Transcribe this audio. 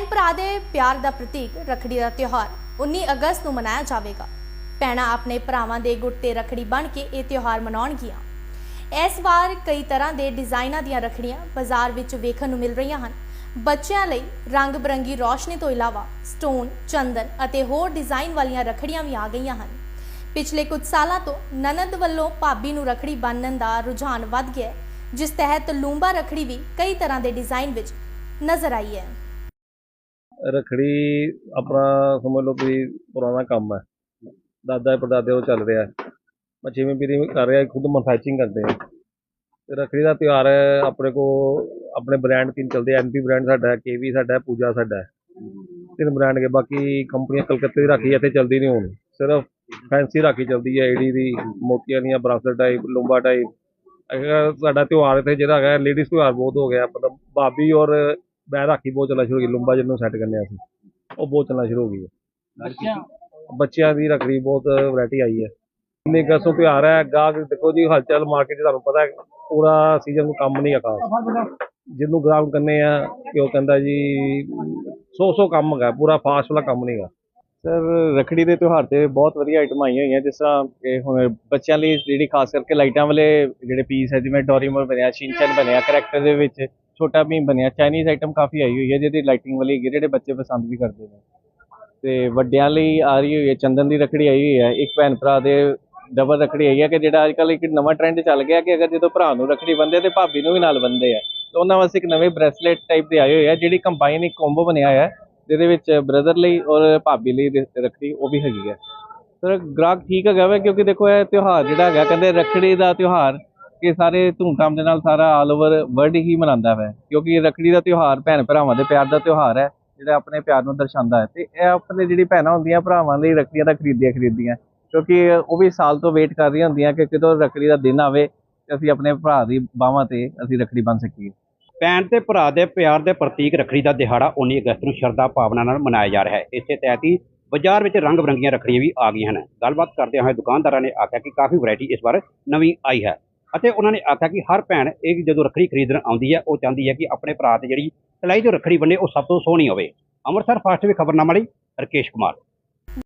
ਭੈਣ ਭਰਾ ਦੇ ਪਿਆਰ ਦਾ ਪ੍ਰਤੀਕ ਰੱਖੜੀ ਦਾ ਤਿਉਹਾਰ 19 ਅਗਸਤ ਨੂੰ ਮਨਾਇਆ ਜਾਵੇਗਾ। ਭੈਣਾਂ ਆਪਣੇ ਭਰਾਵਾਂ ਦੇ ਗੁੱਟ ਤੇ ਰੱਖੜੀ ਬਣ ਕੇ ਇਹ ਤਿਉਹਾਰ ਮਨਾਉਣਗੀਆਂ। ਇਸ ਵਾਰ ਕਈ ਤਰ੍ਹਾਂ ਦੇ ਡਿਜ਼ਾਈਨਾਂ ਦੀਆਂ ਰੱਖੜੀਆਂ ਬਾਜ਼ਾਰ ਵਿੱਚ ਵੇਖਣ ਨੂੰ ਮਿਲ ਰਹੀਆਂ ਹਨ। ਬੱਚਿਆਂ ਲਈ ਰੰਗ ਬਰੰਗੀ ਰੌਸ਼ਨੀ ਤੋਂ ਇਲਾਵਾ ਸਟੋਨ, ਚੰਦਨ ਅਤੇ ਹੋਰ ਡਿਜ਼ਾਈਨ ਵਾਲੀਆਂ ਰੱਖੜੀਆਂ ਵੀ ਆ ਗਈਆਂ ਹਨ। ਪਿਛਲੇ ਕੁਝ ਸਾਲਾਂ ਤੋਂ ਨਨਦ ਵੱਲੋਂ ਭਾਬੀ ਨੂੰ ਰੱਖੜੀ ਬੰਨਣ ਦਾ ਰੁਝਾਨ ਵੱਧ ਗਿਆ ਜਿਸ ਤਹਿਤ ਲੂੰਬਾ ਰੱਖੜੀ ਵੀ ਕਈ ਤਰ੍ਹਾਂ ਦੇ ਡਿਜ਼ਾਈਨ ਵਿੱਚ ਨਜ਼ਰ ਆਈ ਹੈ। ਰਖੜੀ ਆਪਣਾ ਸਮਝ ਲਓ ਵੀ ਪੁਰਾਣਾ ਕੰਮ ਹੈ। ਦਾਦਾ ਪੜਦਾਦੇ ਉਹ ਚੱਲ ਰਿਹਾ। ਮੈਂ ਛੇਵੀਂ ਪੀੜ੍ਹੀ ਕਰ ਰਿਹਾ, ਖੁਦ ਮੈਨੂਫੈਕਚਰਿੰਗ ਕਰਦੇ ਆ। ਤੇ ਰਖੜੀ ਦਾ ਤਿਉਹਾਰ ਆਪਣੇ ਕੋ ਆਪਣੇ ਬ੍ਰਾਂਡ ਤਿੰਨ ਚੱਲਦੇ ਐਨਪੀ ਬ੍ਰਾਂਡ ਸਾਡਾ ਹੈ ਕੇਵੀ ਸਾਡਾ ਪੂਜਾ ਸਾਡਾ ਤਿੰਨ ਬ੍ਰਾਂਡ ਕੇ ਬਾਕੀ ਕੰਪਨੀਆਂ ਕਲਕੱਤੇ ਦੀ ਰਾਖੀ ਇੱਥੇ ਚੱਲਦੀ ਨਹੀਂ ਹੁਣ। ਸਿਰਫ ਫੈਂਸੀ ਰਾਖੀ ਚੱਲਦੀ ਹੈ ਏਡੀ ਦੀ, ਮੋਤੀਆਂ ਦੀਆਂ ਬਰਾਸਲੇਟ ਟਾਈਪ ਲੰਬਾ ਟਾਈਪ ਅਗਰ ਸਾਡਾ ਤਿਉਹਾਰ ਇੱਥੇ ਜਿਹੜਾ ਹੈਗਾ ਲੇਡੀਜ਼ ਤਿਉਹਾਰ ਬਹੁਤ ਹੋ ਗਿਆ। ਮਤਲਬ ਭਾਬੀ ਔਰ ਮੈਂ ਰਾਖੀ ਬਹੁਤ ਚੱਲਣਾ ਸ਼ੁਰੂ ਹੋ ਗਈ ਲੰਬਾ ਜਿਹਨੂੰ ਸੈੱਟ ਕਰਨੇ ਆ ਅਸੀਂ। ਉਹ ਬਹੁਤ ਚੱਲਣਾ ਸ਼ੁਰੂ ਹੋ ਗਈ ਹੈ। ਬੱਚਿਆਂ? ਦੀ ਰੱਖੜੀ ਬਹੁਤ ਵੈਰਾਈਟੀ ਆਈ ਹੈ। ਇੰਨੇ ਕਸੋ ਤਿਉਹਾਰ ਹੈ ਗਾਹਕ ਦੇਖੋ ਜੀ ਹਲਚਲ ਮਾਰਕੀਟ ਤੁਹਾਨੂੰ ਪਤਾ ਹੈ ਪੂਰਾ ਸੀਜ਼ਨ ਨੂੰ ਕੰਮ ਨਹੀਂ ਹੈਗਾ। ਜਿਹਨੂੰ ਗ੍ਰਾਹਕ ਕਰਨੇ ਆ ਕਿ ਉਹ ਕਹਿੰਦਾ ਜੀ ਸੌ ਸੌ ਕੰਮ ਹੈਗਾ ਪੂਰਾ ਫਾਸਟ ਵਾਲਾ ਕੰਮ ਨਹੀਂ ਹੈਗਾ। ਸਰ ਰੱਖੜੀ ਦੇ ਤਿਉਹਾਰ ਤੇ ਬਹੁਤ ਵਧੀਆ ਆਈਟਮਾਂ ਆਈਆਂ ਹੋਈਆਂ ਜਿਸ ਤਰ੍ਹਾਂ ਕਿ ਹੁਣ ਬੱਚਿਆਂ ਲਈ ਜਿਹੜੀ ਖਾਸ ਕਰਕੇ ਲਾਈਟਾਂ ਵਾਲੇ ਜਿਹੜੇ ਪੀਸ ਹੈ ਜਿਵੇਂ ਡੋਰੀਮੋਨ ਬਣਿਆ ਸ਼ਿਨਚੈਨ ਬਣਿਆ ਕਰੈਕਟਰ ਦੇ ਵਿੱਚ ਛੋਟਾ ਭੀਮ ਬਣਿਆ ਚਾਈਨੀਜ਼ ਆਈਟਮ ਕਾਫੀ ਆਈ ਹੋਈ ਹੈ, ਜਿਹਦੀ ਲਾਈਟਿੰਗ ਵਾਲੀ ਹੈਗੀ ਜਿਹੜੇ ਬੱਚੇ ਪਸੰਦ ਵੀ ਕਰਦੇ ਨੇ। ਤੇ ਵੱਡਿਆਂ ਲਈ ਆ ਰਹੀ ਹੋਈ ਹੈ, ਚੰਦਨ ਦੀ ਰੱਖੜੀ ਆਈ ਹੋਈ ਹੈ, ਇੱਕ ਭੈਣ ਭਰਾ ਦੇ ਡਬਲ ਰੱਖੜੀ ਆਈ ਹੈ, ਕਿ ਜਿਹੜਾ ਅੱਜ ਕੱਲ੍ਹ ਇੱਕ ਨਵਾਂ ਟ੍ਰੈਂਡ ਚੱਲ ਗਿਆ ਕਿ ਅਗਰ ਜਦੋਂ ਭਰਾ ਨੂੰ ਰੱਖੜੀ ਬੰਨ੍ਹਦੇ ਤੇ ਭਾਬੀ ਨੂੰ ਵੀ ਨਾਲ ਬੰਨ੍ਹਦੇ ਆ। ਤੇ ਉਹਨਾਂ ਵਾਸਤੇ ਇੱਕ ਨਵੇਂ ਬ੍ਰੈਸਲੇਟ ਟਾਈਪ ਦੇ ਆਏ ਹੋਏ ਆ ਜਿਹੜੀ ਕੰਬਾਈਨ ਇੱਕ ਕੰਬੋ ਬਣਿਆ ਹੋਇਆ ਹੈ, ਜਿਹਦੇ ਵਿੱਚ ਬ੍ਰਦਰ ਲਈ ਔਰ ਭਾਬੀ ਲਈ ਰ- ਰੱਖੜੀ ਉਹ ਵੀ ਹੈਗੀ ਹੈ। ਸਰ, ਗ੍ਰਾਹਕ ਠੀਕ ਹੈਗਾ ਵਾ? ਕਿਉਂਕਿ ਦੇਖੋ ਇਹ ਤਿਉਹਾਰ ਜਿਹੜਾ ਹੈਗਾ, ਕਹਿੰਦੇ ਰੱਖੜੀ ਦਾ ਤਿਉਹਾਰ ਕਿ ਸਾਰੇ ਧੂਮਧਾਮ ਦੇ ਨਾਲ ਸਾਰਾ ਆਲ ਓਵਰ ਵਰਲਡ ਹੀ ਮਨਾਉਂਦਾ ਹੈ ਕਿਉਂਕਿ ਰੱਖੜੀ ਦਾ ਤਿਉਹਾਰ ਭੈਣ ਭਰਾਵਾਂ ਦੇ ਪਿਆਰ ਦਾ ਤਿਉਹਾਰ ਹੈ, ਜਿਹੜਾ ਆਪਣੇ ਪਿਆਰ ਨੂੰ ਦਰਸਾਉਂਦਾ ਹੈ। ਤੇ ਇਹ ਆਪਣੇ ਜਿਹੜੀ ਭੈਣਾਂ ਹੁੰਦੀਆਂ, ਭਰਾਵਾਂ ਲਈ ਰੱਖੜੀਆਂ ਤਾਂ ਖਰੀਦੀਆਂ ਖਰੀਦੀਆਂ ਕਿਉਂਕਿ ਉਹ ਵੀ ਸਾਲ ਤੋਂ ਵੇਟ ਕਰ ਰਹੀਆਂ ਹੁੰਦੀਆਂ ਕਿ ਕਦੋਂ ਰੱਖੜੀ ਦਾ ਦਿਨ ਆਵੇ ਤੇ ਅਸੀਂ ਆਪਣੇ ਭਰਾ ਦੀ ਬਾਹਾਂ ਤੇ ਅਸੀਂ ਰੱਖੜੀ ਬੰਨ ਸਕੀਏ। ਭੈਣ ਤੇ ਭਰਾ ਦੇ ਪਿਆਰ ਦੇ ਪ੍ਰਤੀਕ ਰੱਖੜੀ ਦਾ ਦਿਹਾੜਾ 19 ਅਗਸਤ ਨੂੰ ਸ਼ਰਧਾ ਭਾਵਨਾ ਨਾਲ ਮਨਾਇਆ ਜਾ ਰਿਹਾ ਹੈ। ਇਸੇ ਤਹਿਤ ਹੀ ਬਾਜ਼ਾਰ ਵਿੱਚ ਰੰਗ ਬਰੰਗੀਆਂ ਰੱਖੜੀਆਂ ਵੀ ਆ ਗਈਆਂ ਹਨ। ਗੱਲਬਾਤ ਕਰਦੇ ਹੋਏ ਦੁਕਾਨਦਾਰਾਂ ਨੇ ਆਖਿਆ ਕਿ ਕਾਫੀ ਵੈਰਾਈਟੀ ਇਸ ਵਾਰ ਨਵੀਂ ਆਈ ਹੈ। ਅਤੇ ਉਹਨਾਂ ਨੇ ਆਖਿਆ ਕਿ ਹਰ ਭੈਣ ਇਹ ਜਦੋਂ ਰੱਖੜੀ ਖਰੀਦਣ ਆਉਂਦੀ ਹੈ, ਉਹ ਚਾਹੁੰਦੀ ਹੈ ਕਿ ਆਪਣੇ ਭਰਾ ਤੇ ਜਿਹੜੀ ਸਿਲਾਈ ਜੋ ਰੱਖੜੀ ਬੰਨੇ ਉਹ ਸਭ ਤੋਂ ਸੋਹਣੀ ਹੋਵੇ। ਅੰਮ੍ਰਿਤਸਰ ਫਾਸਟ ਵੀ ਖਬਰਨਾਮਾ ਲਈ ਰਕੇਸ਼ ਕੁਮਾਰ।